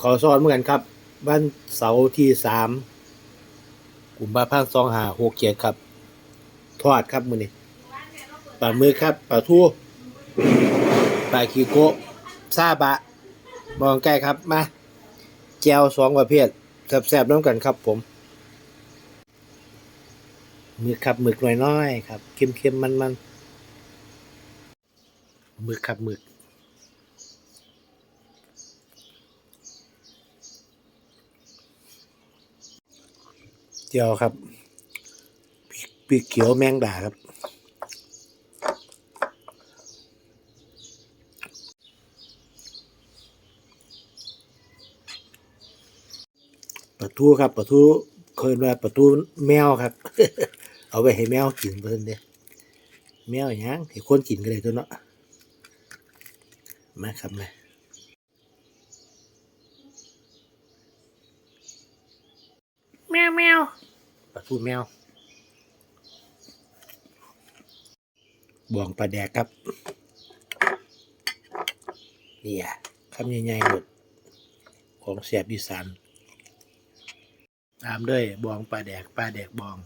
ขอสอนเหมือนกันครับ วันเสาร์ที่สามกุมภาพันธ์สองหาหกเจ็ดครับ ทอดครับมือนี้ปลามือครับปลาทูปลาคีโกะซาบะ มองใกล้ครับมาแจวสองประเภทแซ่บๆน้ำกันครับผมหมึกครับหมึกน้อยๆครับเค็มๆมันๆหมึกครับหมึก เจียวครับพริกพริกเขียวแมงดาครับ ประตูครับประตูเคยว่าประตูแมวครับ เอาไปให้แมวกินเพิ่นเด้แมวหยังให้คนกินก็ได้ตัวเนาะมาครับมาแม วแมวปลาทูแมวบ่วงปลาแดกครับนี่อะคำใหญ่ๆหมดของแสบอีสานตามด้วยบองปลาแดกปลาแดกบอง